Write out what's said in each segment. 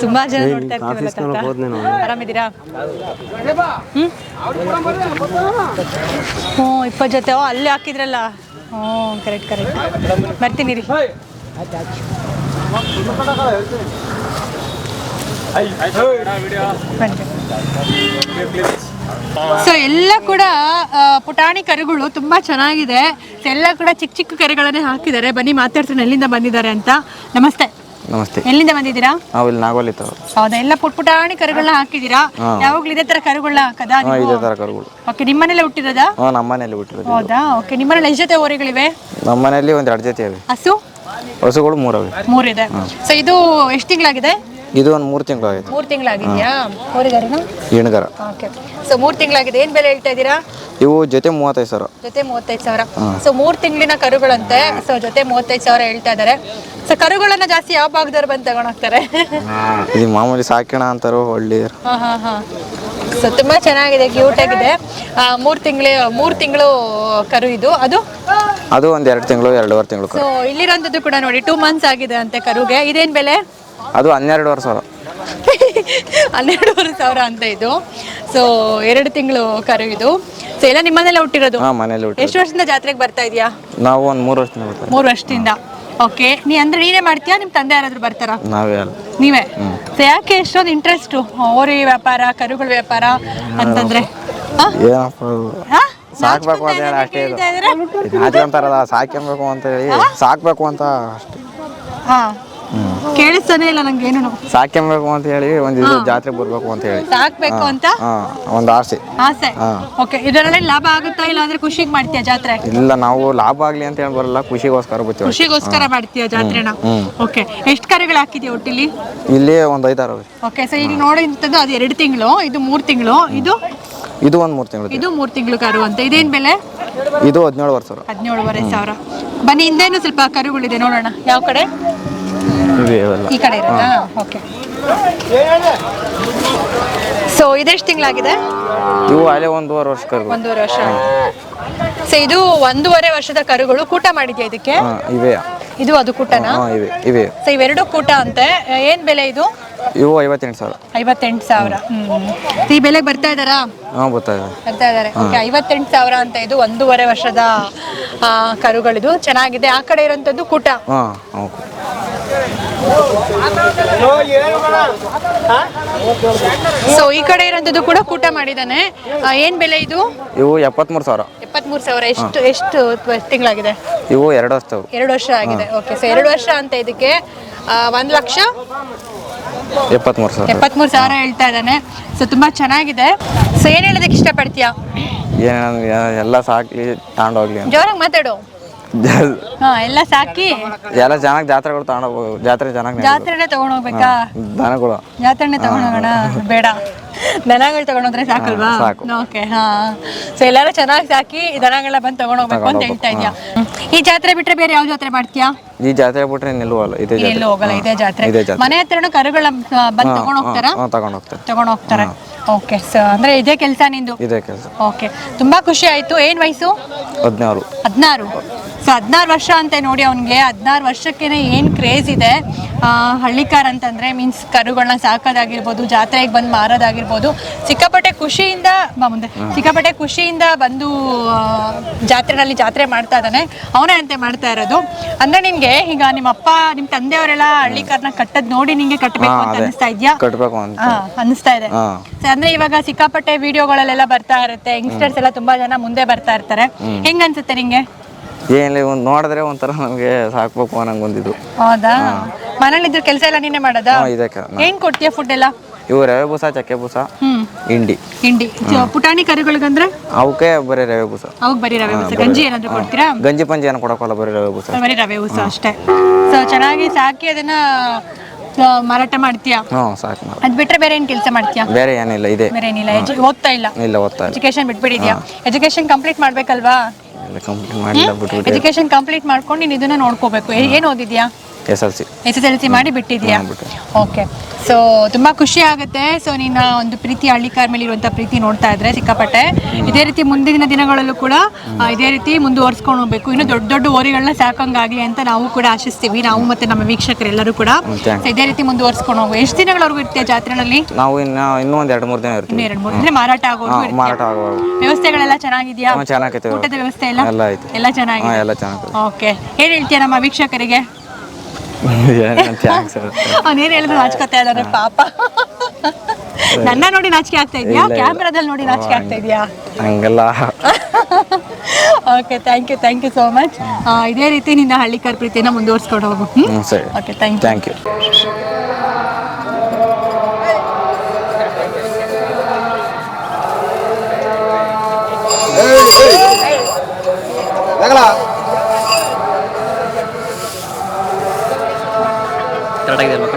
ತುಂಬಾ ಜನ ನೋಡ್ತಾ ಇರ್ತೀವಲ್ಲ ತಾತ? ಆರಾಮಿದ್ದೀರಾ? ಹ್ಞೂ ಇಪ್ಪತ್ತು ಜೊತೆ. ಓ ಅಲ್ಲಿ ಹಾಕಿದ್ರಲ್ಲ? ಹ್ಞೂ ಕರೆಕ್ಟ್ ಕರೆಕ್ಟ್ ಬರ್ತೀನಿ ರೀ ಸೊ ಎಲ್ಲ ಕೂಡ ಪುಟಾಣಿ ಕರುಗಳು ತುಂಬಾ ಚೆನ್ನಾಗಿದೆ. ಎಲ್ಲ ಕೂಡ ಚಿಕ್ಕ ಚಿಕ್ಕ ಕರುಗಳನ್ನೇ ಹಾಕಿದ್ದಾರೆ. ಬನ್ನಿ ಮಾತಾಡ್ತೀನಿ. ಎಲ್ಲಿಂದ ಬಂದಿದ್ದಾರೆ ಅಂತ. ನಮಸ್ತೆ. ನಮಸ್ತೆ. ಎಲ್ಲಿಂದ ಬಂದಿದ್ದೀರಾ? ನಾವು ಇಲ್ಲಿ ನಾಗೋಲಿತ್ತವ ಹೌದಾ? ಎಲ್ಲ ಪುಟ್ ಪುಟಾಣಿ ಕರುಗಳನ್ನ ಹಾಕಿದ್ದೀರಾ? ಯಾವಾಗ್ಲೂ ಇದೇ ತರ ಕರುಗಳನ್ನ ಹಾಕದಾ ಇದೇ ಥರ ಕರುಗಳು. ಓಕೆ ನಿಮ್ಮನೇಲೆ ಹುಟ್ಟಿರೋದಾ? ಹಾ ನಮ್ಮ ಮನೇಲಿ ಬಿಟ್ಟಿರೋದು ಹೌದಾ? ಓಕೆ ನಿಮ್ಮನೇಲಿ ಎಷ್ಟು ಜೊತೆ ಓರೆಗಳಿವೆ ನಮ್ಮ ಮನೇಲಿ ಒಂದು ಎರಡು ಜೊತೆ ಹಸು? ಹಸುಗಳು ಮೂರವೆ. ಮೂರಿದೆ. ಸೊ ಇದು ಎಷ್ಟು ತಿಂಗಳಾಗಿದೆ? ಇದು ಒಂದು ಮೂರು ತಿಂಗಳಾಗಿದೆ ಮೂರು ತಿಂಗಳಾಗಿದೆಯಾ? ಹೆಣ್ಗರ ಓಕೆ. ಸೊ ಮೂರು ತಿಂಗಳಾಗಿದೆ. ಏನು ಬೆಲೆ ಹೇಳ್ತಾ ಇದ್ದೀರಾ? ಇವು ಜೊತೆ ಮೂವತ್ತೈದು ಸಾವಿರ. ಜೊತೆ ಮೂವತ್ತೈದು ಸಾವಿರ. ಸೊ ಮೂರು ತಿಂಗಳಿನ ಕರುಗಳಂತೆ. ಸೊ ಜೊತೆ ಮೂವತ್ತೈದು ಸಾವಿರ ಹೇಳ್ತಾ ಇದ್ದಾರೆ. ಸೊ ಕರುಗಳನ್ನ ಜಾಸ್ತಿ ಯಾವ ಭಾಗದವ್ರು ಬಂದು ತಗೊಂಡೋಗ್ತಾರೆ? ಇದು ಮಾಮೂಲಿ ಸಾಕಿಣ ಅಂತಾರೋ ಒಳ್ಳೆ ಹಾ ಹಾ ಹಾ. ಸೊ ತುಂಬ ಚೆನ್ನಾಗಿದೆ ಕ್ಯೂಟ್ ಆಗಿದೆ. ಮೂರು ತಿಂಗಳು ಮೂರು ತಿಂಗಳು ಕರು ಇದು. ಅದು? ಅದು ಒಂದು ಎರಡು ತಿಂಗಳು ಎರಡೂವರೆ ತಿಂಗಳು ಸೊ ಇಲ್ಲಿರೋಂಥದ್ದು ಕೂಡ ನೋಡಿ ಟೂ ಮಂತ್ಸ್ ಆಗಿದೆ ಅಂತೆ ಕರುಗೆ. ಇದೇನ್ ಬೆಲೆ? ಅದು ಹನ್ನೆರಡುವರೆ ಸಾವಿರ ಹನ್ನೆರಡೂವರೆ ಸಾವಿರ ಅಂತ ಇದು. ಸೊ ಎರಡು ತಿಂಗಳು ಕರು ಇದು ಸೊ ಎಲ್ಲ ನಿಮ್ಮನೆಲ್ಲ ಹುಟ್ಟಿರೋದು? ಹಾಂ ಮನೇಲಿ ಹುಟ್ಟಿ ಎಷ್ಟು ವರ್ಷದಿಂದ ಜಾತ್ರೆಗೆ ಬರ್ತಾ ಇದೆಯಾ ನಾವು ಒಂದು ಮೂರು ವರ್ಷದಿಂದ ಬರ್ತಾರೆ ಮೂರು ವರ್ಷದಿಂದ. ಓಕೆ ನೀ ಅಂದ್ರೆ ನೀನೇ ಮಾಡ್ತೀಯಾ? ನಿಮ್ಮ ತಂದೆ ಯಾರಾದ್ರೂ ಬರ್ತಾರಾ? ನಾವೇ ಅಲ್ಲ. ನೀವೇ? ಸೊ ಯಾಕೆ ಎಷ್ಟೊಂದು ಇಂಟ್ರೆಸ್ಟು ಓರಿ ವ್ಯಾಪಾರ ಕರುಗಳ ವ್ಯಾಪಾರ ಅಂತಂದ್ರೆ? ಹಾ? ಏನಪ್ಪ ಅದು? ಹಾ? ಸಾಕ್ಬೇಕು ಅಂತ ಹೇಳಿ ಅಷ್ಟೇ ಇದು? ನಾಚ್ಕೊಂತಾರಲ್ಲ ಸಾಕ್ಯಂಬೇಕು ಅಂತ ಹೇಳಿ ಸಾಕ್ಬೇಕು ಅಂತ ಅಷ್ಟೇ. ಹಾ. ಕೇಳಿಸ್ತಾನೆ ಇಲ್ಲ ನಂಗೆ ಏನು ಸಾಕ್ಯಂಬೇಕು ಅಂತ ಹೇಳಿ ಒಂದು ಇದು ಜಾತ್ರೆ ಬರ್ಬೇಕು ಅಂತ ಹೇಳಿ. ಸಾಕ್ಬೇಕು ಅಂತ? ಒಂದ್ ಒಂದು ಆಸೆ. ಆಸೆ? ಓಕೆ ಇದರಲ್ಲಿ ಲಾಭ ಆಗುತ್ತಾ ಇಲ್ಲ ಅಂದ್ರೆ ಖುಷಿಗೆ ಮಾಡ್ತೀಯ ಜಾತ್ರೆ? ಇಲ್ಲ ನಾವು ಲಾಭ ಆಗ್ಲಿ ಅಂತ ಹೇಳಿ ಬರಲ್ಲ ಖುಷಿಗೋಸ್ಕರ ಬರ್ತೀವಿ ಖುಷಿಗೋಸ್ಕರ ಮಾಡ್ತೀಯ ಜಾತ್ರೆನ? ಓಕೆ ಎಷ್ಟು ಕರುಗಳು ಹಾಕಿದ್ಯಾ ಒಟ್ಟಿಲಿ? ಇಲ್ಲಿ ಒಂದು ಐದಾರು. ಓಕೆ ಸೊ ಈಗ ನೋಡಿಂತದ್ದು ಅದು ಎರಡು ತಿಂಗಳು ಇದು ಮೂರು ತಿಂಗಳು ಇದು? ಇದು ಒಂದು ಮೂರು ತಿಂಗಳು ಇದು ಮೂರು ತಿಂಗಳು ಕರು ಅಂತ ಇದೇನ್ ಬೆಲೆ? ಇದು ಹದಿನೇಳುವರೆ ಸಾವಿರ. ಹದಿನೇಳುವರೆ ಸಾವಿರ. ಬನ್ನಿ ಹಿಂದೇನು ಸ್ವಲ್ಪ ಕರುಗಳಿದೆ ನೋಡೋಣ ಯಾವ ಕಡೆ? ಇವೆ ಇವೆಲ್ಲ. ಈ ಕಡೆ ಇರೋದಾ ಓಕೆ ಸೊ ಇದೆಷ್ಟು ತಿಂಗಳಾಗಿದೆ? ಇವು ಅಲ್ಲೇ ಒಂದೂವರೆ ವರ್ಷ ಕರು ಒಂದೂವರೆ ವರ್ಷ. ಸೊ ಇದು ಒಂದೂವರೆ ವರ್ಷದ ಕರುಗಳು. ಕೂಟ ಮಾಡಿದ್ಯಾ ಇದಕ್ಕೆ? ಹಾಂ ಇವೆ ಇದು ಅದು ಕೂಟನಾ? ಹಾಂ ಇವೆ ಇವೆ ಸೊ ಇವೆರಡು ಕೂಟ ಅಂತೆ. ಏನ್ ಬೆಲೆ ಇದು? ಇವು ಐವತ್ತೆಂಟು ಸಾವಿರ. ಐವತ್ತೆಂಟು ಸಾವಿರ. ಹ್ಮ್. ಈ ಬೆಲೆಗೆ ಬರ್ತಾ ಇದ್ದಾರಾ ಹಾಂ ಇದ್ದಾರೆ ಬರ್ತಾ ಇದ್ದಾರೆ ಓಕೆ ಐವತ್ತೆಂಟು ಸಾವಿರ ಅಂತ ಇದು ಒಂದೂವರೆ ವರ್ಷದ ಆ, ಕರುಗಳಿದು. ಚೆನ್ನಾಗಿದೆ. ಆ ಕಡೆ ಇರೋಂಥದ್ದು ಕೂಟ. ಹಾಂ ಹೌದು. ಸೊ ಈ ಕಡೆ ಇರೋಂಥದ್ದು ಕೂಡ ಕೂಟ ಮಾಡಿದಾನೆ ಏನ್ ಬೆಲೆ ಇದು? ಇವು ಎಪ್ಪತ್ಮೂರ್ ಸಾವಿರ. ಎಪ್ಪತ್ಮೂರು ಸಾವಿರ. ಎಷ್ಟು ಎಷ್ಟು ತಿಂಗಳಾಗಿದೆ? ಇವು ಎರಡು ವರ್ಷ ಎರಡು ವರ್ಷ ಆಗಿದೆ. ಓಕೆ ಸೊ ಎರಡು ವರ್ಷ ಅಂತ ಇದಕ್ಕೆ ಒಂದು ಲಕ್ಷ? ಎಪ್ಪತ್ತ್ಮೂರು ಸಾವಿರ. ಎಪ್ಪತ್ಮೂರು ಸಾವಿರ ಹೇಳ್ತಾ ಇದ್ದಾನೆ. ಸೊ ತುಂಬಾ ಚೆನ್ನಾಗಿದೆ. ಸೊ ಏನ್ ಹೇಳೋದಕ್ಕೆ ಇಷ್ಟಪಡ್ತೀಯಾ? ಏನು ಎಲ್ಲ ಸಾಕ್ಲಿ ತಗೊಂಡೋಗ್ಲಿ ಜೋರಾಗಿ ಮಾತಾಡು. ಹಾ ಎಲ್ಲ ಸಾಕಿ. ಎಲ್ಲ ಚೆನ್ನಾಗಿ ಜಾತ್ರೆಗಳು ತಗೊಂಡೋಗ್ಬೋದು ಜಾತ್ರೆ ಚೆನ್ನಾಗಿ ಜಾತ್ರೆನೇ ತಗೊಂಡೋಗ್ಬೇಕಾ ದನಗಳು. ಜಾತ್ರೆನೇ ತಗೊಂಡೋಗೋಣ ಬೇಡ. ದನಗಳು ತಗೊಂಡೋದ್ರೆ ಸಾಕಲ್ವಾ? ಸಾಕು. ಓಕೆ ಹಾ. ಸೊ ಎಲ್ಲಾರು ಚೆನ್ನಾಗಿ ಸಾಕಿ ದನಗಳನ್ನ ಬಂದು ತಗೊಂಡೋಗ್ಬೇಕು ಅಂತ ಹೇಳ್ತಾ ಇದ್ಯಾ? ಈ ಜಾತ್ರೆ ಬಿಟ್ರೆ ಬೇರೆ ಯಾವ ಜಾತ್ರೆ ಮಾಡ್ತೀಯಾ? ಈ ಜಾತ್ರೆ ಬಿಟ್ರೆ ನಿಲ್ಲುವಲ್ಲ ಇದೇ ಜಾತ್ರೆ. ಎಲ್ಲೂ ಹೋಗಲ್ಲ ಇದೇ ಜಾತ್ರೆ. ಇದೇ ಮನೆ ಹತ್ರನೂ ಕರುಗಳ ಬಂದು ತಗೊಂಡ್ ಹೋಗ್ತಾರಾ? ತಗೊಂಡ್ ಹೋಗ್ತಾರೆ. ತಗೊಂಡ್ ಹೋಗ್ತಾರೆ? ಓಕೆ ಸೊ ಅಂದ್ರೆ ಇದೇ ಕೆಲಸ ನಿಂದು? ಇದೇ ಕೆಲಸ. ಓಕೆ ತುಂಬಾ ಖುಷಿ ಆಯ್ತು. ಏನ್ ವಯಸ್ಸು? ಹದಿನಾರು. ಹದಿನಾರು. ಸೊ ಹದಿನಾರು ವರ್ಷ ಅಂತ ನೋಡಿ ಅವನಿಗೆ. ಹದಿನಾರು ವರ್ಷಕ್ಕೇನೆ ಏನು ಕ್ರೇಜ್ ಇದೆ. ಹಳ್ಳಿಕಾರ್ ಅಂತಂದ್ರೆ ಮೀನ್ಸ್ ಕರುಗಳನ್ನ ಸಾಕೋದಾಗಿರ್ಬೋದು ಜಾತ್ರೆಗೆ ಬಂದು ಮಾರೋದಾಗಿರ್ಬೋದು. ಸಿಕ್ಕಾಪಟ್ಟೆ ಖುಷಿಯಿಂದ ಮುಂದೆ. ಸಿಕ್ಕಾಪಟ್ಟೆ ಖುಷಿಯಿಂದ ಬಂದು ಜಾತ್ರೆನಲ್ಲಿ ಜಾತ್ರೆ ಮಾಡ್ತಾ ಇದ್ದಾನೆ. ಅವನೇ ಅಂತೆ ಮಾಡ್ತಾ ಇರೋದು. ಅಂದ್ರೆ ನಿನ್ಗೆ ಈಗ ನಿಮ್ಮ ಅಪ್ಪ ನಿಮ್ ತಂದೆಯವರೆಲ್ಲ ಹಳ್ಳಿಕಾರ್ನ ಕಟ್ಟದ್ ನೋಡಿ ನಿಂಗೆ ಕಟ್ಟಬೇಕು ಅಂತ ಅನಿಸ್ತಾ ಇದ್ಯಾ? ಕಟ್ಟಬೇಕು ಅಂತ. ಅನಿಸ್ತಾ ಇದೆ. ಅಂದ್ರೆ ಇವಾಗ ಸಿಕ್ಕಾಪಟ್ಟೆ ವಿಡಿಯೋಗಳಲ್ಲೆಲ್ಲ ಬರ್ತಾ ಇರುತ್ತೆ. ಯಂಗ್ಸ್ಟರ್ಸ್ ಎಲ್ಲ ತುಂಬಾ ಜನ ಮುಂದೆ ಬರ್ತಾ ಇರ್ತಾರೆ. ಹೆಂಗ್ ಅನ್ಸುತ್ತೆ ನಿಂಗೆ? ಏನಿಲ್ಲ ಒಂದು ನೋಡಿದ್ರೆ ಒಂಥರ ನಮಗೆ ಸಾಕ್ಬೇಕು ಅನ್ನಂಗೆ ಒಂದಿದ್ದು ಹೌದಾ ಮನೇಲಿದ್ರ ಕೆಲಸ ಎಲ್ಲ ನೀನೆ ಮಾಡೋದಾ? ಇದಕ್ಕೆ ಏನ್ ಕೊಡ್ತೀಯ ಫುಡ್ ಎಲ್ಲ? ಇವು ರವೆ ಬೂಸ ಚಕ್ಕೆ ಬೂಸ ಹಿಂಡಿ. ಹಿಂಡಿ. ಪುಟಾಣಿ ಕರಿಗಳಿಗಂದ್ರೆ? ಅವಕ್ಕೆ ಬರೀ ರವೆ ಬೂಸ. ಅವಕ್ಕೆ ಬರೀ ರವೆ ಬೂಸಾ. ಗಂಜಿ ಏನಾದ್ರು ಕೊಡ್ತೀರಾ? ಗಂಜಿ ಪಂಜಿ ಏನು ಕೊಡೋಕ್ಕಲ್ಲ ಬರೀ ರವೆ ಬೂಸ. ಬರೀ ರವೆ ಬೂಸಾ ಅಷ್ಟೇ. ಸೊ ಚೆನ್ನಾಗಿ ಸಾಕಿ ಅದನ್ನ ಮಾರಾಟ ಮಾಡ್ತೀಯಾ? ಹ್ಞೂ ಸಾಕು ಅದ್ ಬಿಟ್ರೆ ಬೇರೆ ಏನ್ ಕೆಲಸ ಮಾಡ್ತೀಯಾ? ಬೇರೆ ಏನಿಲ್ಲ ಇದೆ. ಬೇರೆ ಏನಿಲ್ಲ. ಎಜು- ಓದ್ತಾ ಇಲ್ಲ. ಇಲ್ಲ ಓದ್ತಾ ಇಲ್ಲ. ಎಜುಕೇಶನ್ ಬಿಟ್ಬಿಟ್ಟಿದ್ಯಾ? ಎಜುಕೇಶನ್ ಕಂಪ್ಲೀಟ್ ಮಾಡ್ಬೇಕಲ್ವಾ? ಇಲ್ಲ ಕಂಪ್ಲೀಟ್ ಮಾಡಿಲ್ಲ ಬಿಟ್ಬಿಟ್ಟು ಎಜುಕೇಶನ್ ಕಂಪ್ಲೀಟ್ ಮಾಡ್ಕೊಂಡು ನೀನು ಇದನ್ನ ನೋಡ್ಕೋಬೇಕು. ಏನು ಏನ್ ಓದಿದ್ಯಾ? S L C. S S L C ಮಾಡಿ ಬಿಟ್ಟಿದ್ಯಾ ಓಕೆ ಸೊ ತುಂಬಾ ಖುಷಿ ಆಗುತ್ತೆ. ಸೊ ನಿನ್ನ ಒಂದು ಪ್ರೀತಿ ಹಳ್ಳಿ ಮೇಲೆ ಇರುವಂಥ ಪ್ರೀತಿ ನೋಡ್ತಾ ಇದ್ರೆ ಸಿಕ್ಕಾಪಟ್ಟೆ. ಇದೇ ರೀತಿ ಮುಂದಿನ ದಿನಗಳಲ್ಲೂ ಕೂಡ ಇದೇ ರೀತಿ ಮುಂದುವರ್ಸ್ಕೊಂಡು ಹೋಗ್ಬೇಕು. ಇನ್ನು ದೊಡ್ಡ ದೊಡ್ಡ ಓರಿಗಳನ್ನ ಸಾಕಂಗಾಗ್ಲಿ ಅಂತ ನಾವು ಕೂಡ ಆಶಿಸ್ತೀವಿ. ನಾವು ಮತ್ತೆ ನಮ್ಮ ವೀಕ್ಷಕರೆಲ್ಲರೂ ಕೂಡ. ಇದೇ ರೀತಿ ಮುಂದುವರ್ಸ್ಕೊಂಡು ಹೋಗೋ ಎಷ್ಟು ದಿನಗಳವರೆಗೂ ಇರ್ತೀಯ ಜಾತ್ರೆನಲ್ಲಿ? ನಾವು ಇನ್ನು ಇನ್ನೂ ಒಂದು ಎರಡು ಮೂರು ದಿನ ಇರ್ತೀವಿ. ಎರಡು ಮೂರು ದಿನ ಮಾರಾಟ ಆಗೋದು ಮಾರಾಟ ಆಗುವಾಗ ವ್ಯವಸ್ಥೆಗಳೆಲ್ಲ ಚೆನ್ನಾಗಿದ್ಯಾ? ಚೆನ್ನಾಗಿದೆ ಊಟದ ವ್ಯವಸ್ಥೆ ಎಲ್ಲ? ಎಲ್ಲ ಚೆನ್ನಾಗಿದೆ. ಎಲ್ಲ ಚೆನ್ನಾಗಿದೆ ಓಕೆ ಏನು ಹೇಳ್ತೀಯ ನಮ್ಮ ವೀಕ್ಷಕರಿಗೆ? ಅವನೇನು ಹೇಳಿದ್ರು ನಾಚ್ಕೋತಾ ಇದ್ದಾರೆ ಪಾಪ. ನನ್ನ ನೋಡಿ ನಾಚಿಕೆ ಆಗ್ತಾ ಇದೆಯಾ. ಕ್ಯಾಮ್ರಾದಲ್ಲಿ ನೋಡಿ ನಾಚಿಕೆ ಆಗ್ತಾ ಇದೆಯಾ? ಹಂಗಲ್ಲ. Okay thank you thank you so much ಇದೇ ರೀತಿ ನಿನ್ನ ಹಳ್ಳಿಕರ್ ಪ್ರೀತಿನ ಮುಂದುವರಿಸ್ಕೊಂಡು ಹೋಗು. Okay thank you thank you ಕರೆಕ್ಟಾಗಿದೆ ಮಕ್ಕ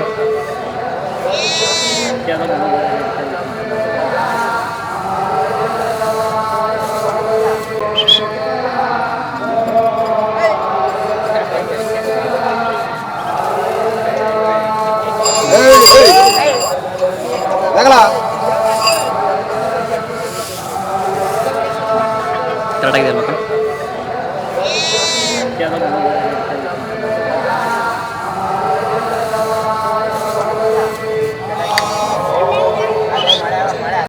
ಕರೆಕ್ಟಾಗಿದೆ ಮಕ್ಕ